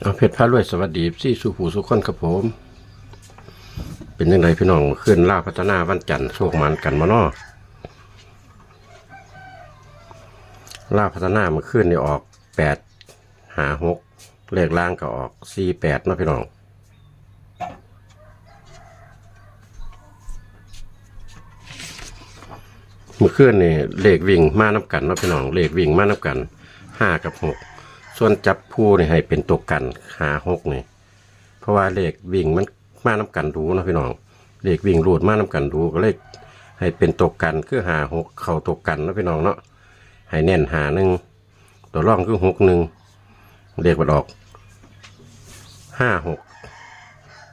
เอาเพชรพระรวยสวัสดีซี่สุผูสุขคนครับผม เป็นยังไงพี่น้องขึ้นล่าพัฒนาวันจันทร์โชคมันกันมาเนาะล่าพัฒนามื่อคืนนี่ออกแปดหาหกเลขล่างก็ออกสี่แปดนะพี่น้องเมื่อคืนนี่เลขวิ่งมานับกันนะพี่น้องเลขวิ่งมานับกันห้ากับหก ส่วนจับผู้นี่ให้เป็นตัวกันหาหกนี่เพราะว่าเลขวิ่งมันมานับกันรู้นะพี่น้องเลขวิ่งรูดมานับกันรู้ก็เลขให้เป็นตัวกันคือหาหกเข้าตัวกันนะพี่น้องเนาะให้แน่นหาหนึ่งตัวร่องคือหกหนึ่งเลขบัดออกห้าหก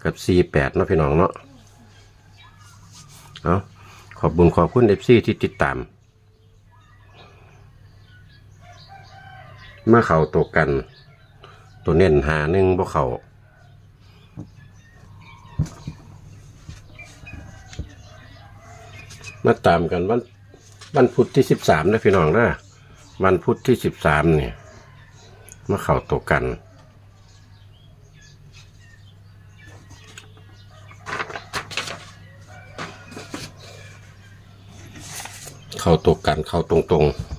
กับสี่แปดนะพี่น้องเนาะเอาขอบบุญขอบคุณเอฟซีที่ติดตาม มื่อเขาตกกัน ตัวเน้นหาหนึ่งบ่เขามาตามกันวันวันพุธที่สิบสามนะพี่น้องนะวันพุธที่สิบสามเนี่ยเมื่อเขาตกกันเข้าตกกันเข้าตรงๆ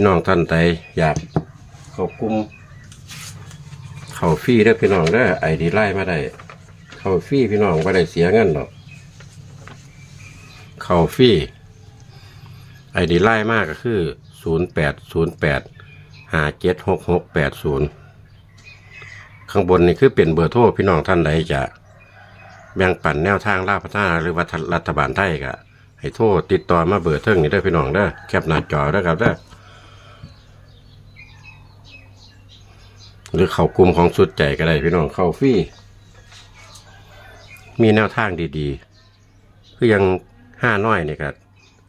พี่น้องท่านใดอยากเข้ากลุ่มเข้าฟรีเด้อพี่น้องเด้อไอดีไล่มาได้ เข้าฟรีพี่น้องไม่ได้เสียเงินหรอก เข้าฟรีไอดีไล่มากก็คือศูนย์แปดศูนย์แปดห้าเจ็ดหกหกแปดศูนย์ข้างบนนี่คือเป็นเบอร์โทรพี่น้องท่านใดจะแบ่งปันแนวทางล่าพัฒนาหรือว่ารัฐบาลไทยก็ให้โทษติดต่อมาเบอร์เทิงนี่ได้อพี่น้องเด้อแคปหน้าจอเด้อครับเด้อ หรือเข้ากลุ่มของสุดใจก็ได้พี่น้องเข้าฟรีมีแนวทางดีๆ คือยังห้าน้อยนี่ก็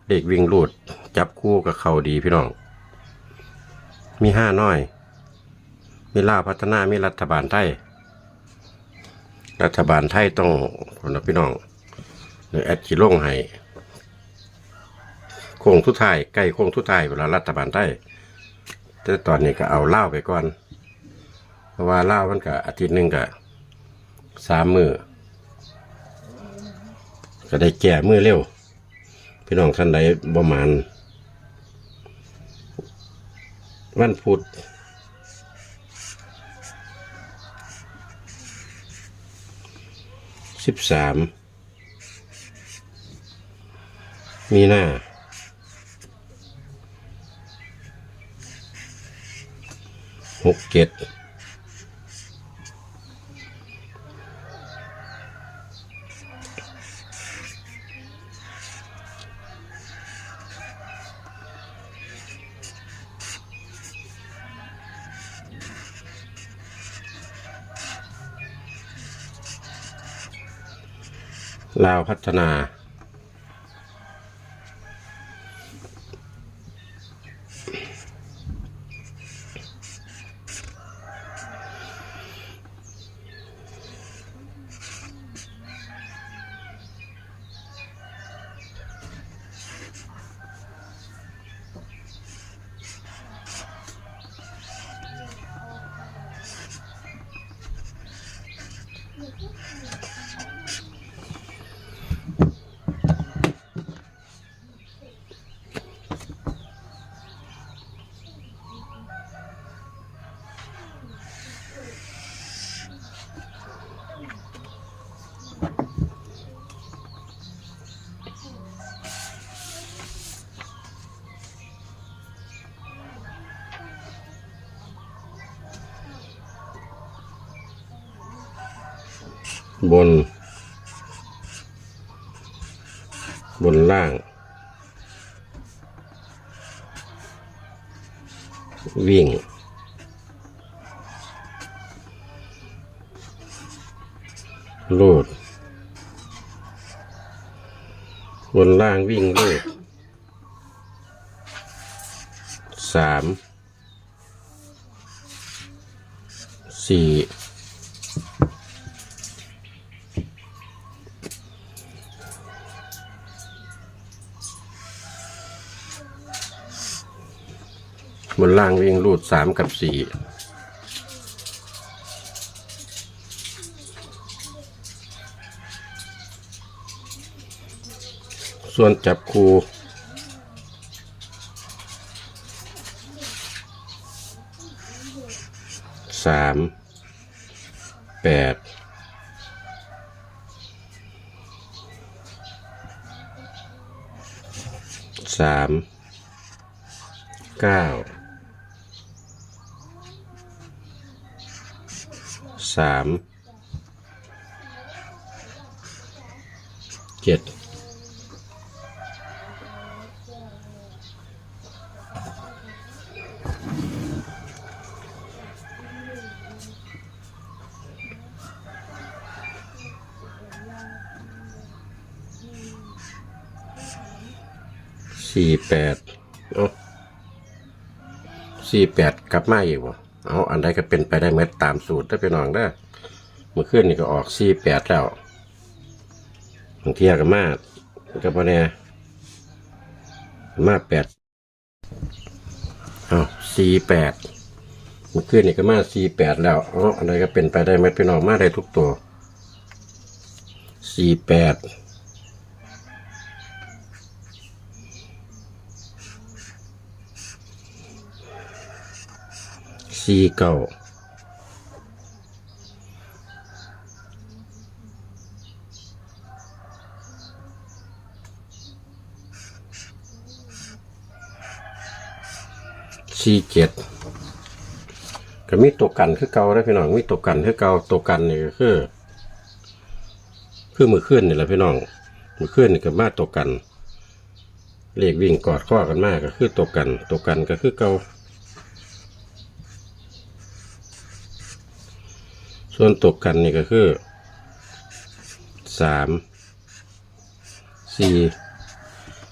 เด็กวิ่งลูดจับคู่กับเขาดีพี่น้อง มีห้าน้อย มีล่าพัฒนามีรัฐบาลไทย รัฐบาลไทยต้องพนะพี่น้องหรือแอดจิลงให้โค้งทุดท้ายใกล้โค้งทุดท้ายเวลารัฐบาลไทยแต่ตอนนี้ก็เอาเล่าไปก่อน ราะว่าเล่าวมันก็อาทิตย์หนึ่งก็สามมือก็ได้แก่มือเร็ว พี่น้องท่านใดประมาณวันพุธสิบสามมีหน้าหกเจ็ด ลาวพัฒนา บน บนล่าง วิ่งลูดบนล่างวิ่งลูดสามสี่ บนล่างวิ่งรูดสามกับสี่ส่วนจับคูสามแปดสามเก้า สามเจ็ดสี่แปดสี่แปดกลับมาอีกวะ เอาอันใดก็เป็นไปได้เมื่อตามสูตรได้ไปน้องได้เมื่อคืนนี่ก็ออกสี่แปดแล้วบางเที่ยก็มาก็พอเนี่ยมาแปดเอาสี่แปดเมื่อคืนนี่ก็มาสี่แปดแล้วเอาอันใดก็เป็นไปได้เมื่อไปน้องมาได้ทุกตัวสี่แปด สี่เก้าสี่เจ็ดก็มีตัวกันคือเก่าได้อพี่น้องมีตัวกันคือเก่าตัวกันนี่ก็คือ คือมือขึ้นนี่แหละพี่น้องมือขึ้นนี่ก็มาตัวกันเลขวิ่งกอดข้อกันมากก็คือตัวกันตัวกันก็คือเก่า ส่วนตกกันนี่ก็คือสามสี่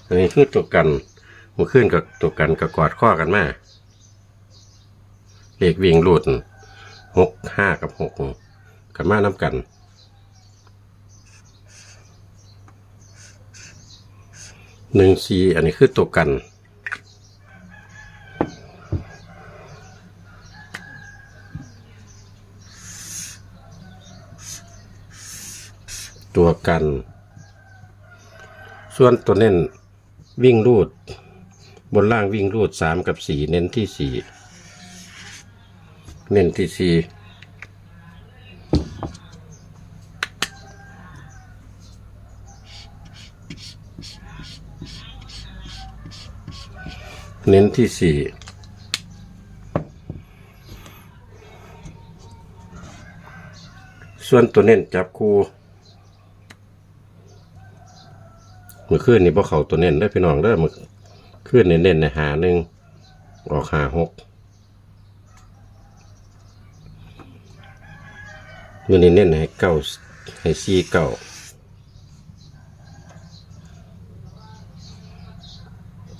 อันนี้คือตกกันเมื่อคืนกับตกกันกับกอดข้อกันมาเลขวิ่งรูดหกห้ากับหกกับมาน้ำกันหนึ่งสี่อันนี้คือตกกัน ตัวกัน ส่วนตัวเน้นวิ่งรูด บนล่างวิ่งรูดสามกับสี่เน้นที่สี่เน้นที่สี่เน้นที่สี่ส่วนตัวเน้นจับคู่ เมื่อคืนนี่พวกเขาตัวเน้นได้พี่น้องได้อเมื่อคืนเน้นๆในหาหนึ่งออกหาหกมื่อนี้เน้นให้เก้าให้สี่เก้า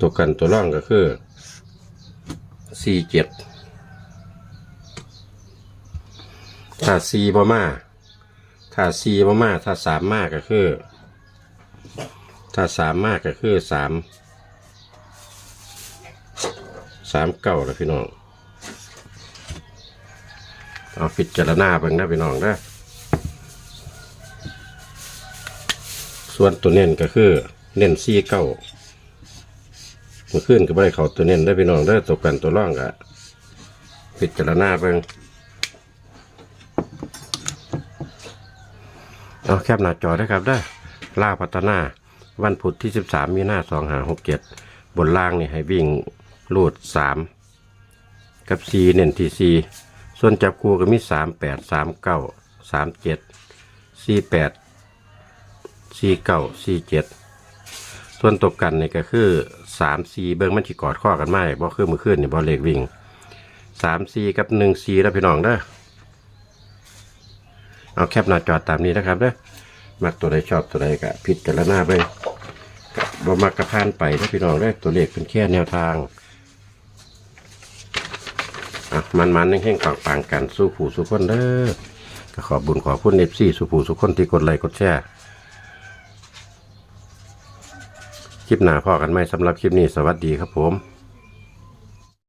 ตัวกันตัวร่องก็คือสี่เจ็ดถ้าสี่บ่มาถ้าสี่บ่มาถ้าสามมากก็คือ ถ้าสามมากก็คือสามสามเก้าล้วพี่น้อง เอาพิจารณาเบิ่งนะพี่น้องนะส่วนตัวเน้นก็คือเน้นสี่เก้าเมื่อคืนก็ไม่ได้เขาตัวเน้นได้พี่น้องได้ตกกันตัวร่องกะพิจารณาเบิ่งเอาแคบหน้าจอได้ครับได้ล่าพัฒนา วันพุธที่ 13 มีนา2หา67บนล่างนี่ให้วิ่งลูด 3 กับ 4 เน้นที่ 4 ส่วนจับคู่ก็มี 3 8 3 9 3 7 4 8 4 9 4 7 ส่วนตกกันนี่ก็คือ 3 4 เบิ้งมันสิกอดข้อกันไหมบ่คือมือขึ้นนี่บ่เลขวิ่ง 3 4 กับ 1 4แล้วพี่น้องเด้อเอาแคปหน้าจอตามนี้นะครับเด้อมักตัวใดชอบตัวใดก็พิจารณาไป บ่มักกระพานไปถ้าพี่น้องได้ตัวเลขเป็นแค่แนวทางอะมันมันแห้งๆปังๆกันสู้ผู้สู้คนเด้อก็ขอบุญขอคุณเอฟซีสู้ผู้สู้คนที่กดไลค์กดแชร์คลิปหน้าพ่อกันไหมสำหรับคลิปนี้สวัสดีครับผม